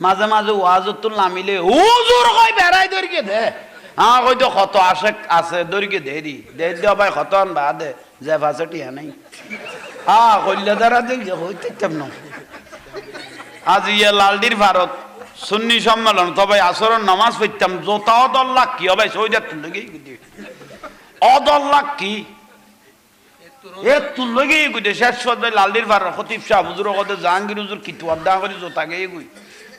মাঝে মাঝে ওয়াজত তো নামিলে হুজুর কই বেড়াই দরিকে দে। হ্যাঁ কই তো কত আসে আছে দরিকে দে দি। দে দে ভাই খতন বা দে, যে ফাঁসে টিয়া নাই হ্যাঁ কইলে দ্বারা হইতে আজ ইয়ে লালডির ভারত সুন্নি সম্মেলন তবে আসরের নামাজ পড়তাম জোতা অদল্লাহ কি হবে তুলে গিয়ে অদল্লাহ কি? এ তুললে গিয়ে গুই শেষ লালডির ভারত খতিব শাহ হুজুর কদে জাহাঙ্গীর হুজুর কিতু করে জোতা গিয়ে গুই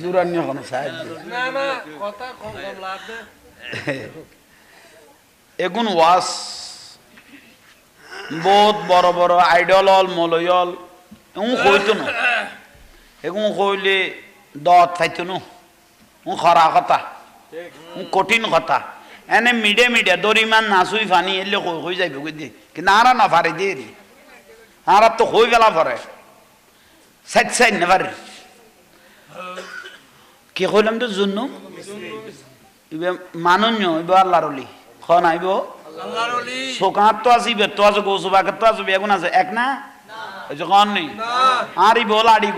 জুরান্য কোনো সাহায্য না না কথা কম কম লাভ দে এগুন ওয়াস বহুত বড় বড় আইডল মলয়ল এগুন কইতো না। এগুন কইলে দত ফাইতো না। খরা কথা কঠিন কথা। এনে মিডে মিডে দরিমান নাচুই ফানি এলে কই কই যাইব কই দিয়ে। কিন্তু আরা না পারে দিয়ে দি আরা তো কই গেলা পরে সাইড সাইড না পারে কি কইলাম তো জুন্নু ইবে মানুন্য ইবে আল্লাহর অলি খন আইব? আল্লাহর ওলি। সোকাত তো আছে ইবে তো আছে গোসুবাকের তো আছে বেগুন আছে। এক না? ওই যে কন নেই। আরি বো লাড়ি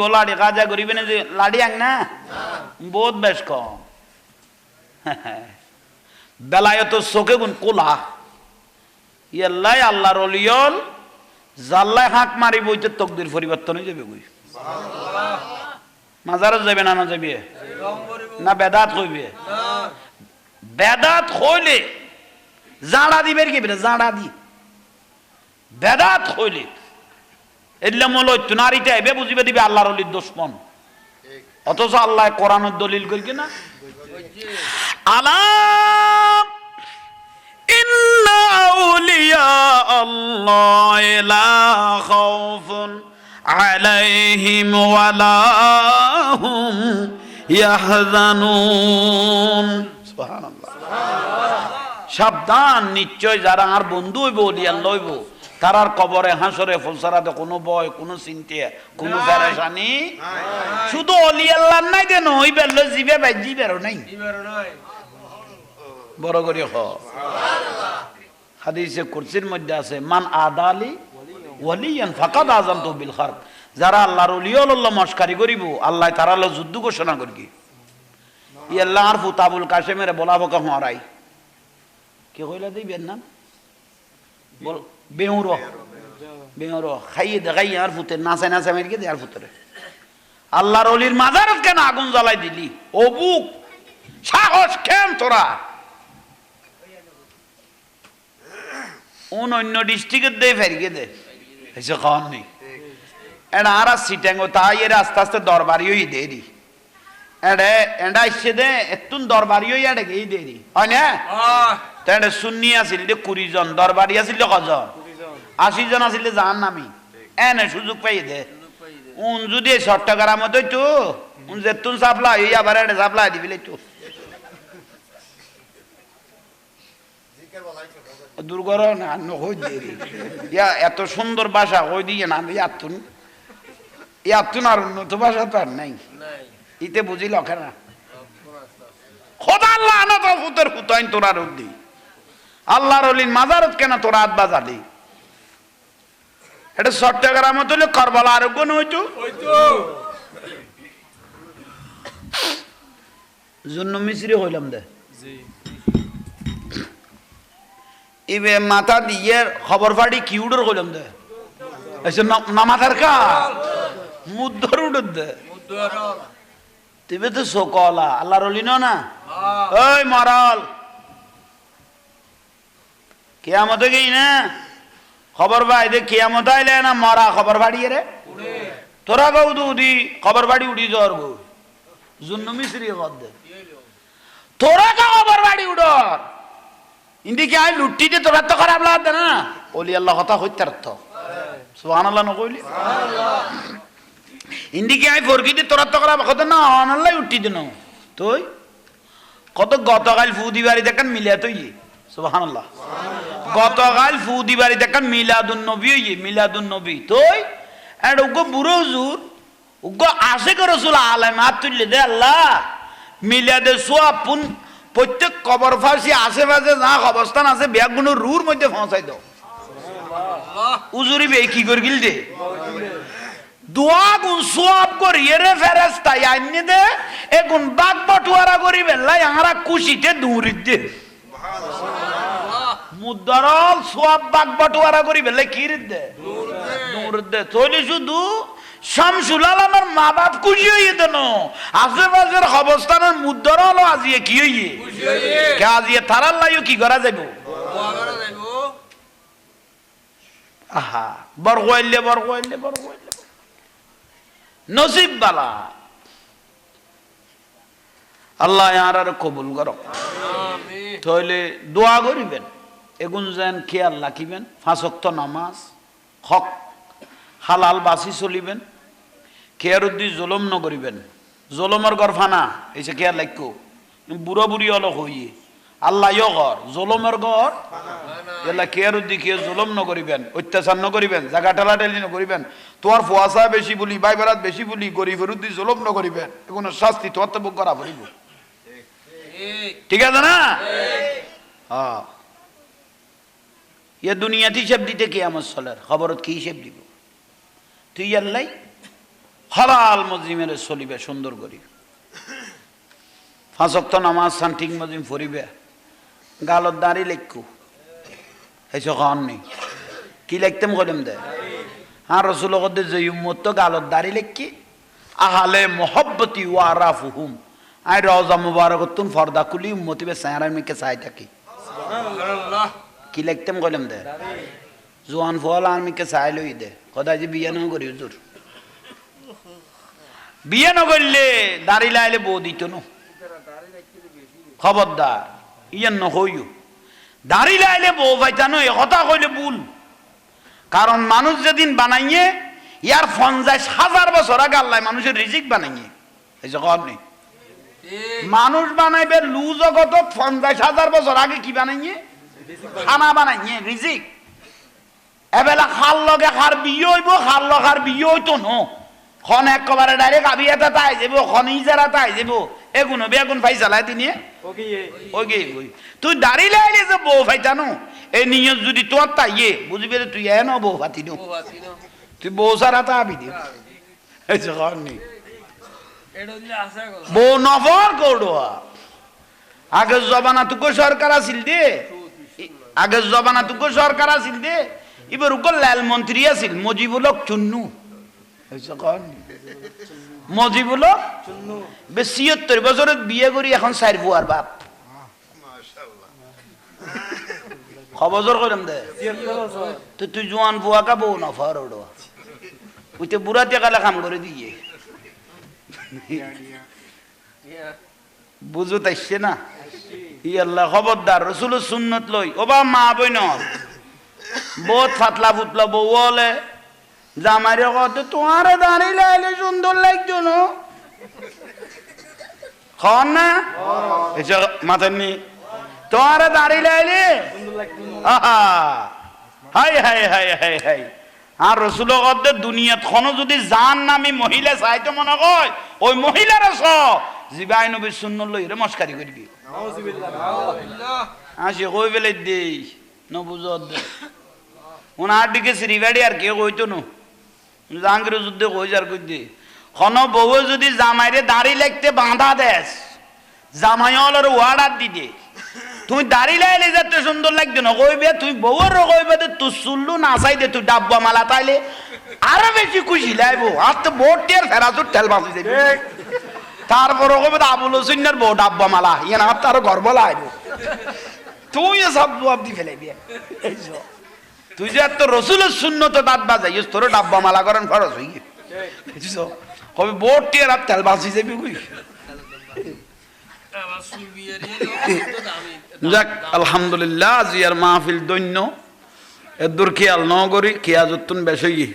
বো লাড়ি কাজা করিবে না যে লাড়ি আং না? বহুত বেশ কম। বেলায় তো চোখে গুণ কোলা। ইয়াল্লাই আল্লাহর অলিয়ল জাল্লাই হাঁক মারি বইতে তকদির পরিবর্তন হয়ে যাবে গুই মাজারত যাবে না না যাবে না বেদাত কইবে না বেদাত হইলে জাড়া দিবে কি বেরে জাড়া দি। বেদাত হইলে এলে মল তুনারিতে এবে বুঝিবে দিবে আল্লাহর অলির দুশ্মন। অথচ আল্লাহ কোরআনের দলিল করি কিনা আলাম ইন্না আউলিয়া আল্লাহ লা খাউফুন আলাইহিম ওয়ালা হুম ইয়াহজানুন। সুবহানাল্লাহ। সাবধান নিশ্চয় যারা আর বন্ধু হইব অলিয়ান লইব তারার কবরে হাসরে ফুলসারাতে কোনো ভয় কোনো চিন্তা কোনো পেরেশানি শুধু অলিয়াল্লাহ নাই দেন ওই বেরলো জিবে ভাই জিবেরও নাই। বড় করে হ। হাদিসে কুরসির মধ্যে আছে মান আদালি ওয়ালিয়ান, ফাকাদ আজান তো বিল খারব। যারা আল্লাহর ওলিয়ল্লাহ মস্কারি করিব, আল্লাহ তারা যুদ্ধ ঘোষণা করি ই আল্লাহ আর ফুতাবুল কাশেমের বলাবো কা হরাই কে কইলা দিবেন নাম? বল, বেউর। বেউর। খাইয়ে দেখাই আর ফুতে, নাচে নাচে মেরে দে আর ফুতরে। আল্লাহর অলির মাজারত কেন আগুন জ্বালাই দিলি? ও বুক, সাহস কেন তোরা? অন্য ডিস্ট্রিক্টের দে ফেরিয়ে দে। নেই এটা আর সিটাঙ্গো তাই এর আস্তে আস্তে দরবারি হই দেরি এডে এডা ইসে দে এতুন এডে গেই দেরি হয় না আছিল কুড়ি জন দরবারি আছিল কজন আশি জন আছিল জাহান নামি এনে সুযোগ পাই দে উন যদি চট্টগ্রাম মতো তো উন যেতুন সাপ্লাই আবার এডে সাপ্লাই দিবিলে তো দুর্গর না নহই দেরি ইয়া এত সুন্দর ভাষা হই দিয়ে না ইয়াতুন। ইয়াতুন আর উন্নত ভাষা তো আর নাই। ইতে বুঝি লখে না খোদা আল্লাহ আনা তো ফুতের ফুতাইন তোরা রুদ্দি আল্লাহর অলিন মাজারত কেন তোরা হাত বাজালি। এটা চট্টগ্রামে তুলে করবালা আরোগ্য নইতো ওই তো জন্য মিশ্রি হইলাম দে। জি। ইবে মাথা দিয়ে খবর ফাড়ি কি উড়র হইলাম দে। এসে না মাথার কা মুদ্দর উড়র দে। তিবে তো সকলা আল্লাহর না ওই মরাল। কেয়ামতে গেই না? খবর দে কেয়ামত আইলে না মরা খবর বাড়িয়ে রে? তোরা গৌ দুদি খবর বাড়ি উড়ি যাওয়ার গো জুন্ন মিশ্রি কর দে তোরা কা খবর বাড়ি উড়র? ইন্দি কি আই লুটি দে তোরা তো খারাপ লাগবে না? ওলি আল্লাহ কথা হইতে অর্থ সুহান আল্লাহ নকইলি ইন্দি কি আই ফরকি দে তোরা তো খারাপ কথা না অন আল্লাহ উঠি দিন। তুই? কত গতকাল ফুদি বাড়ি দেখেন মিলিয়া তো ইয়ে সুবহানাল্লাহ। গতকাল ফুদি বাড়ি দেখেন মিলাদুন নবী ইয়ে মিলাদুন নবী। তুই? আর উগো বুড়ো হুজুর উগো আসে করে রসুল আলেম, হাত তুললে দে আল্লাহ। মিলাদে সোয়া পুন প্রত্যেক কবর ফাঁসি আশেপাশে যা অবস্থান আছে ব্যাগগুলো রুর মধ্যে পৌঁছাই দাও। উজুরি বে কি করে গিল দে দোয়া গুণ সোয়াব করিয়ে রে ফেরেস্তা আইনে দে এ গুণ বাগ বটুয়ারা করি বেল্লাই আহারা খুশিতে দৌড়িত দে। মুদরল সোয়াব বাগ বটুয়ারা করি বেল্লাই কি দে। দে। তৈলি শুধু শামসুল আলমের মা বাপ খুশি হইয়ে দেন। আশেপাশের অবস্থানের মুদরল আজিয়ে কি হইয়ে? আজিয়ে তারার লাইও কি করা যাইব? আহা নসিব বালা আল্লাহ আর আর কবুল করো তাহলে দোয়া করিবেন। এগুন যেন খেয়াল রাখিবেন। ফাঁসক্ত নামাজ হক হালাল বাসি চলিবেন খেয়ার উদ্দি জলম নকরিবেন জলমৰ ঘর ফানা এসে খেয়াল রাখো বুড়ো বুড়ি অলক হইয়ে আল্লাহ ঘর জলমের ঘর এলা কেয়ার দিকে জুলম নকরিবেন অত্যাচার নকরিবেন জাগা ঠেলা ঠেলি নকরিবেন তোমার ফুয়াশা বেশি বলি বাই বেড়াত বেশি বলি গরিবের উদ্দি জুলম নকরিবেন এগুলো শাস্তি তোমার তো করা পড়িব ঠিক আছে না? হ্যাঁ ইয়ে দুনিয়াতে হিসেব দিতে কে আমার চলের খবরত কি হিসেব দিব? তুই আল্লাই হলাল মজিমের চলিবে সুন্দর করি ফাঁসক্ত নামাজ সান ঠিক মজিম ফরিবে গালত দাঁড়ি লেখু হেসে খাওয়ান নেই কি লিখতাম কলম দে? হ্যাঁ রসুল কদে যে উম্মত গালত দাঁড়ি লেখি আহালে মোহব্বতি ওয়ারা ফুহুম আই রওজা মুবারক তুন ফর্দা কুলি উম্মতি বে সায়ারার মিকে চাই থাকি কি লিখতাম কলম দে? জোয়ান ফল আর মিকে চাই লই দে। কদাই যে বিয়ে নয় করি, হুজুর। বিয়ে নগরলে দাঁড়ি লাইলে বউ দিত ন। খবরদার ইয়ে নহইও দাড়ি লাইলে বউ পাইতানো এ কথা কইলে ভুল। কারণ মানুষ যেদিন বানাইয়ে, ইয়ার পঞ্চাশ হাজার বছর আগে আল্লাহ মানুষের রিজিক বানাইয়ে। এই যে কব নেই মানুষ বানাইবে লু জগত পঞ্চাশ হাজার বছর আগে কি বানাইয়ে? খানা বানাইয়ে, রিজিক। এবেলা খাল লগে খার বিয়ে হইব খাল লগার বিয়ে হইতো ন। খন একেবারে ডাইরেক্ট আবি এটা তাই যাব খন ইজারা তাই যাব। এগুনো বেগুন ফাই চালাই তিনি। ওই তুই দাঁড়িয়ে লাইলে যে বউ ফাইতানো এই নিয়ত যদি তোর তাইয়ে বুঝবি তুই এনো বউ ফাতি নো। তুই বউ সারা তা আবি দিও এই যে কর নেই বউ নফর করডোয়া আগের জবানা তুকো সরকার আছিল দে। আগের জবানা তুকো সরকার আছিল দে। এবার উকো লাল মন্ত্রী আছিল মজিবুলক চুন্নু। কর মজিবুলক ছিয়ত্তর বছৰত বিয়ে কৰি এখন চাইর বুয়ার বাপ। খবর করিম দে। তো তুই জোয়ান বুয়া কা বউ নফর ওড়ো। ওই তো বুড়া টেকালে কাম করে দিয়ে। বুঝো তাইছে না? ই আল্লাহ খবরদার রসুল সুন্নত লই। ও বা মা বই ন বহুত ফাতলা ফুতলা বউ হলে। জামাইরে কত তোমার দাঁড়িয়ে আইলে সুন্দর লাগতো না? খন না? এসে মাথার নি। তোমার দাঁড়িয়ে লাইলে? হাই হাই হাই হাই হাই। আর রসুল কদ্দের দুনিয়াত খনো যদি জান নামি মহিলা চাইতে মনে কয় ওই মহিলার স জিবাই নবী শূন্য লই রে মস্কারি করবি। আসি কই বেলে দেই? নবুজত দে। ওনার দিকে শ্রীবাড়ি আর কে কইতো নো জাহাঙ্গীর যুদ্ধে কই যার কই দে খন বউ যদি জামাইরে দাড়ি লাগতে বাঁধা দেস জামাই হলের ওয়ার্ডার দিতে তুমি দাড়ি লাইলে যাতে সুন্দর লাগতো না কইবে তুই বউর কইবে তো তুই চুল্লু না চাই দে তুই ডাব্বা মালা তাইলে আরও বেশি খুশি লাইবো আর তো বোট ফেরা তোর তেল বাঁচি যাবি তারপর কইবে আবুল হোসেনের বউ ডাব্বা মালা ইয়ে না তার গর্ব লাইব তুই সব জবাব দি ফেলাইবি এই। তুই যে এত রসুলের শূন্য তো দাঁত বাজাইস তোর ডাব্বা মালা করেন খরচ হই বুঝছ? কবে বোট টিয়ার আর তেল বাঁচি যাবি কই? যাক, আলহামদুলিল্লাহ জিয়ার মাহফিল দৈন্য। এদুর খেয়াল নগরী করি খেয়া যতুন বেশি